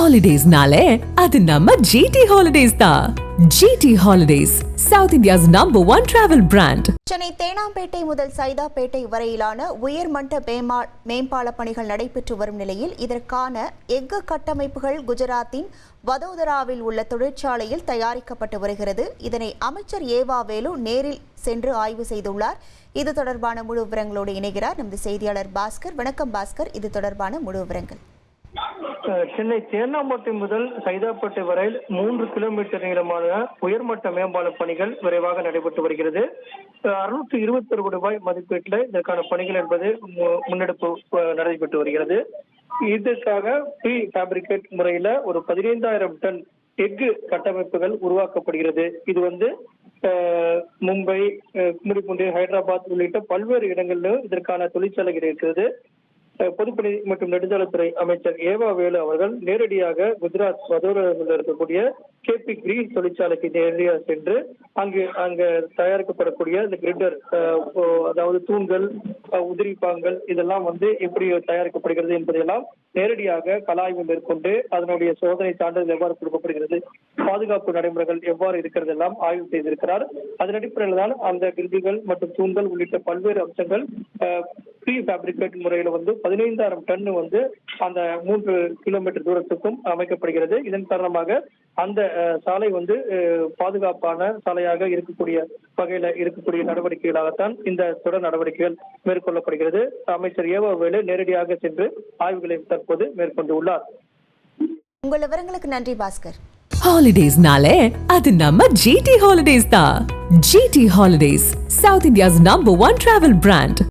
ஹாலிடேஸ்னாலே அது நம்ம ஜிடி ஹாலிடேஸ் தான் GT holidays south India's number one travel brand Chennai Teynampet முதல் சைதாப்பேட்டை வரையிலான உயர்மட்ட மேம்பா மேம்பால பணிகள் நடைபெற்று வரும் நிலையில் இதற்கான எஃகு கட்டமைப்புகள் குஜராத்தின் வதோதராவில் உள்ள தொழிற்சாலையில் தயாரிக்கப்பட்டு வருகிறது. இதனை அமைச்சர் ஏவா வேலு நேரில் சென்று ஆய்வு செய்துள்ளார். இது தொடர்பான முழு விவரங்களோடு இணைகிறார். நமது செய்தியாளர் பாஸ்கர். வணக்கம் பாஸ்கர். இது தொடர்பான முழு விவரங்கள். சென்னை தேனாம்பேட்டை முதல் சைதாப்பேட்டை வரை மூன்று கிலோமீட்டர் நீளமான உயர்மட்ட மேம்பால பணிகள் விரைவாக நடைபெற்று வருகிறது. அறுநூத்தி இருபத்தி ஒரு ரூபாய் மதிப்பீட்டில் இதற்கான பணிகள் என்பது மு- முன்னெடுப்பு நடைபெற்று வருகிறது. இதற்காக ப்ரீ ஃபேப்ரிகேட் முறையில ஒரு பதினைந்தாயிரம் டன் எஃகு கட்டமைப்புகள் உருவாக்கப்படுகிறது. இது வந்து மும்பை அஹ், கும்மிடிப்பூண்டி ஹைதராபாத் உள்ளிட்ட பல்வேறு இடங்களிலும் இதற்கான தொழிற்சாலைகள் இருக்கிறது. பொதுப்பணி மற்றும் நெடுஞ்சாலைத்துறை அமைச்சர் ஏவா வேலு அவர்கள் நேரடியாக குஜராத் வதோரில் இருக்கக்கூடிய கே பி கிரீன் தொழிற்சாலைக்கு நேரடியாக சென்று அங்கு அங்கு தயாரிக்கப்படக்கூடிய இந்த கிரிட்டர் அதாவது தூண்கள் உதிரி உதிரிப்பாங்கள் இதெல்லாம் வந்து எப்படி தயாரிக்கப்படுகிறது என்பதையெல்லாம் நேரடியாக கலாய்வு மேற்கொண்டு அதனுடைய சோதனை சான்றிதழ் எவ்வாறு கொடுக்கப்படுகிறது பாதுகாப்பு நடைமுறைகள் எவ்வாறு இருக்கிறது எல்லாம் ஆய்வு செய்திருக்கிறார். அதன் அடிப்படையில் தான் அந்த கிரிட்டுகள் மற்றும் தூண்கள் உள்ளிட்ட பல்வேறு அம்சங்கள் ப்ரீ ஃபேப்ரிகேட் முறையில வந்து பதினைந்தாயிரம் டன் வந்து அந்த மூன்று கிலோமீட்டர் தூரத்துக்கும் அமைக்கப்படுகிறது. இதன் காரணமாக அந்த சாலை வந்து பாதுகாப்பான சாலையாக இருக்கக்கூடிய வகையில இருக்கக்கூடிய நடவடிக்கைகளாகத்தான் இந்த தொடர் நடவடிக்கைகள் மேற்கொள்ளப்படுகிறது. அமைச்சர் ஏவா வேலு நேரடியாக சென்று ஆய்வுகளை தற்போது மேற்கொண்டு உள்ளார் உங்கள் விவரங்களுக்கு நன்றி பாஸ்கர். ஹாலிடேஸ்னாலே அது நம்ம ஜிடி ஹாலிடேஸ் தான். GT holidays south India's number one travel brand